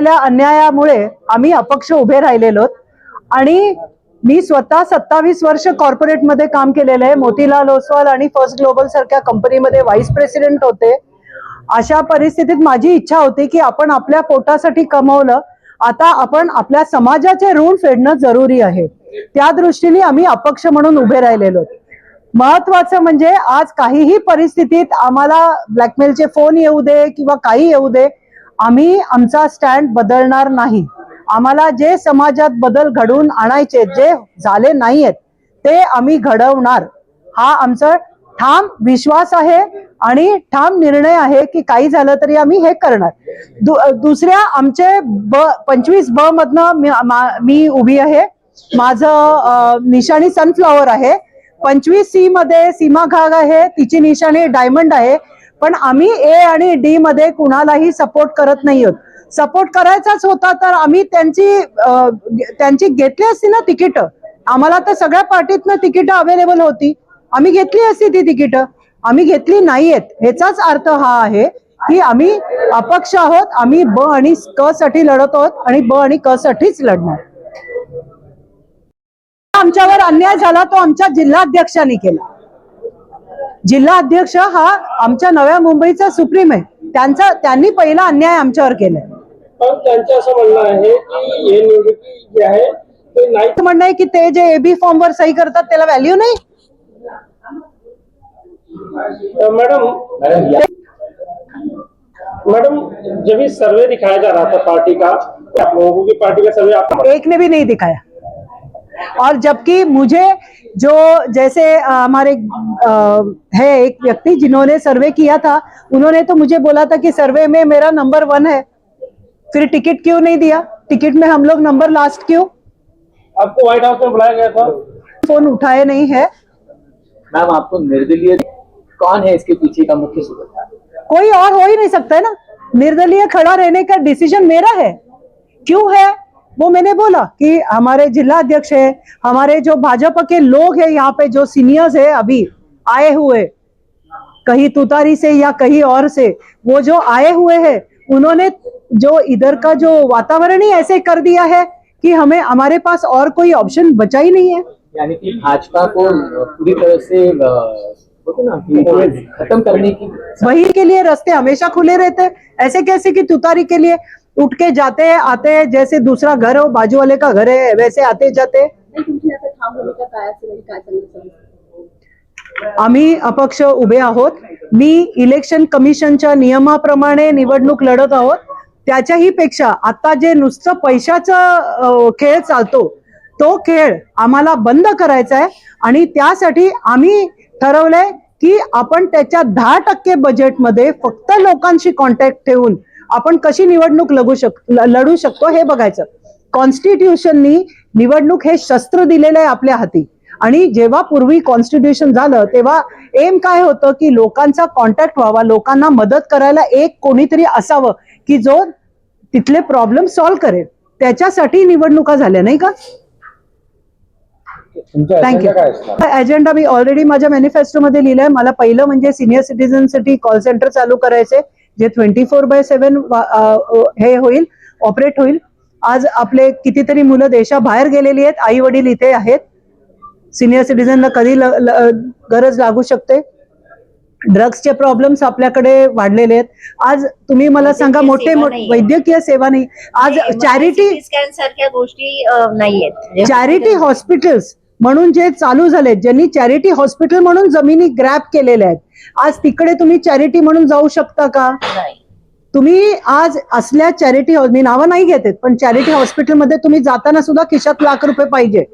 झालेल्या अन्यायामुळे आम्ही अपक्ष उभे राहिलेलो आणि मी स्वतः सत्तावीस वर्ष कॉर्पोरेटमध्ये काम केलेलं आहे. मोतीलाल ओसवाल आणि फर्स्ट ग्लोबल सारख्या कंपनीमध्ये व्हाईस प्रेसिडेंट होते. अशा परिस्थितीत माझी इच्छा होती की आपण आपल्या पोटासाठी कमवलं. आता आपण आपल्या समाजाचे ऋण फेडणं जरुरी आहे. त्या दृष्टीने आम्ही अपक्ष म्हणून उभे राहिलेलो. महत्वाचं म्हणजे आज काहीही परिस्थितीत आम्हाला ब्लॅकमेलचे फोन येऊ दे किंवा काही येऊ दे. आम्ही आमचा स्टँड बदलणार नाही. आम्हाला जे समाजात बदल घडवून आणायचे जे झाले नाहीयेत ते आम्ही घडवणार. हा आमचा ठाम विश्वास आहे आणि ठाम निर्णय आहे की काही झालं तरी आम्ही हे करणार. दु, दुसऱ्या आमचे ब पंचवीस ब मधनं मी, मी उभी आहे. माझं निशाणी सनफ्लॉवर आहे. पंचवीस सी मध्ये सीमा घाग आहे. तिची निशाणी डायमंड आहे. पण आम्ही ए आणि डी मध्ये कुणालाही सपोर्ट करत नाही आहोत. सपोर्ट करायचाच होता तर आम्ही त्यांची त्यांची घेतली असती ना तिकीट. आम्हाला तर सगळ्या पार्टीतनं तिकीट अवेलेबल होती. आम्ही घेतली असती ती तिकीट. आम्ही घेतली नाहीयेत. ह्याचाच अर्थ हा आहे की आम्ही अपक्ष आहोत आम्ही ब आणि क साठी लढत आहोत आणि ब आणि क साठीच लढणार. आमच्यावर अन्याय झाला तो आमच्या जिल्हाध्यक्षांनी केला. जिल्हाध्यक्ष हा आमच्या नव्या मुंबईचा सुप्रीम आहे. त्यांचा त्यांनी पहिला अन्याय आमच्यावर केलाय. पण त्यांचं असं म्हणणं आहे की हे निवडणुकी जी आहे ते नाही असं म्हणणं आहे की ते जे एबी फॉर्म वर सही करतात त्याला व्हॅल्यू नाही? अ, मैडम मैडम जब ये सर्वे दिखाया जा रहा था पार्टी का आप लोगों की पार्टी का सर्वे आप एक ने भी नहीं दिखाया। और जबकि मुझे जो जैसे हमारे है एक व्यक्ति जिन्होंने सर्वे किया था उन्होंने तो मुझे बोला था कि सर्वे में मेरा नंबर वन है। फिर टिकट क्यों नहीं दिया? टिकट में हम लोग नंबर लास्ट क्यों? आपको व्हाइट हाउस में बुलाया गया था? फ़ोन उठाए नहीं है। मैम आपको निर्दलीय कौन है इसके पीछे का मुख्य सूत्रधार कोई और हो ही नहीं सकता है ना। निर्दलीय खड़ा रहने का डिसीज़न मेरा है। क्यों है? वो मैंने बोला कि हमारे जिला अध्यक्ष है हमारे जो भाजपा के लोग हैं यहाँ पे जो सीनियर्स है अभी आए हुए कहीं तुतारी से या कहीं और से वो जो आए हुए हैं उन्होंने जो इधर का जो वातावरण ही ऐसे कर दिया है कि हमें हमारे पास और कोई ऑप्शन बचा ही नहीं है। यानी कि भाजपा को पूरी तरह से खत्म करने की वही के लिए रास्ते हमेशा खुले रहते हैं ऐसे कैसे कि तुतारी के लिए उठ के जाते हैं आते हैं जैसे दूसरा घर हो बाजू वाले का घर है वैसे आते जाते? आम्ही अपक्ष उभे आहोत. मी इलेक्शन कमिशनच्या नियमाप्रमाणे निवडणूक लढत आहोत. त्याच्याही पेक्षा आता जे नुसतं पैशाचा खेळ चालतो तो खेळ आम्हाला बंद करायचा आहे. आणि त्यासाठी आम्ही ठरवलंय की आपण त्याच्या दहा टक्के बजेटमध्ये फक्त लोकांशी कॉन्टॅक्ट ठेवून आपण कशी निवडणूक लढू शक लढू शकतो हे बघायचं. कॉन्स्टिट्यूशननी निवडणूक हे शस्त्र दिलेलं आहे आपल्या हाती. आणि जेव्हा पूर्वी कॉन्स्टिट्यूशन झालं तेव्हा एम काय होतं की लोकांचा कॉन्टॅक्ट व्हावा लोकांना मदत करायला एक कोणीतरी असावं की जो तिथले प्रॉब्लेम सॉल्व्ह करेल. त्याच्यासाठी निवडणुका झाल्या नाही का? थँक्यू अजेंडा मी ऑलरेडी माझ्या manifesto मध्ये लिहिलंय. मला पहिलं म्हणजे सिनियर सिटीजनसाठी कॉल सेंटर चालू करायचे जे ट्वेंटी फोर बाय सेव्हन हे होईल ऑपरेट होईल. आज आपले कितीतरी मुलं देशाबाहेर गेलेली आहेत आई वडील इथे आहेत. सिनियर सिटीजनला कधी ल- ल- गरज लागू शकते. ड्रग्सचे प्रॉब्लेम्स आपल्याकडे वाढलेले आहेत. आज तुम्ही मला सांगा मोठे. वैद्यकीय सेवा नाही. आज चॅरिटी सारख्या गोष्टी नाहीयेत. चॅरिटी हॉस्पिटल्स म्हणून जे चालू झाले ज्यांनी चॅरिटी हॉस्पिटल म्हणून जमिनी ग्रॅप केलेल्या आहेत आज तिकडे तुम्ही चॅरिटी म्हणून जाऊ शकता का? तुम्ही आज असल्या चॅरिटी मी नावं नाही घेते पण चॅरिटी हॉस्पिटलमध्ये तुम्ही जाताना सुद्धा खिशात लाख रुपये पाहिजे.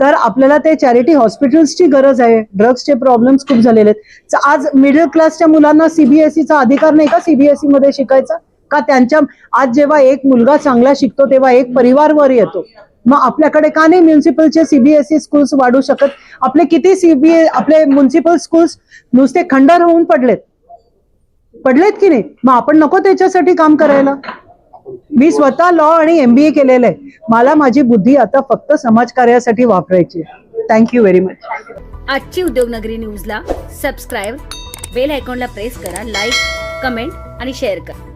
तर आपल्याला ते चॅरिटी हॉस्पिटल्सची गरज आहे. ड्रग्सचे प्रॉब्लेम्स खूप झालेले आहेत. आज मिडल क्लासच्या मुलांना सीबीएसईचा अधिकार नाही का? सीबीएसई मध्ये शिकायचा? का त्यांच्या आज जेव्हा एक मुलगा चांगला शिकतो तेव्हा एक परिवार वर येतो? मग आपल्याकडे का नाही म्युन्सिपलचे सीबीएसई स्कूल्स वाढू शकत? आपले किती सीबीए आपले म्युन्सिपल स्कूल्स नुसते खंडर होऊन पडलेत. पडलेत की नाही? मग आपण नको त्याच्यासाठी काम करायला. मी स्वतः लॉ आणि एमबीए केलेलं आहे. मला माझी बुद्धी आता फक्त समाजकार्यासाठी वापरायची थँक्यू व्हेरी मच आजची उद्योगनगरी न्यूजला सबस्क्राईब बेल आयकॉनला प्रेस करा लाईक कमेंट आणि शेअर करा.